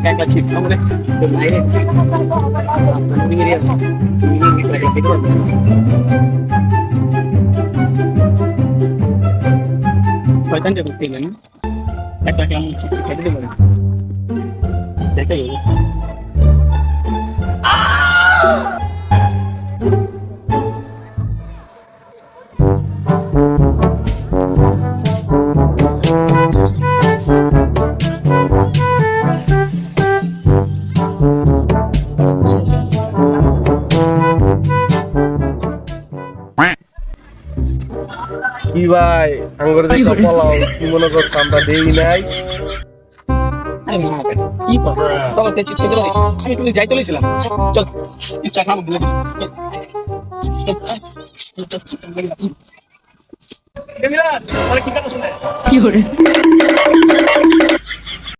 Kakak chips kamu deh. Bermain. Ini dia sih. Ini lagi tidur. Pagtan dia bukti kan? Itu dia mana? Kakak ya. কি ভাই? আঙ্গুর দেখে পলাও কি মনে করছ? আমরা দেই নাই। আরে না কি তো চলো তে খেতে পারি। আমি তুমি যাই চলেছিলাম চল চা বলে দিলাম। কি করে?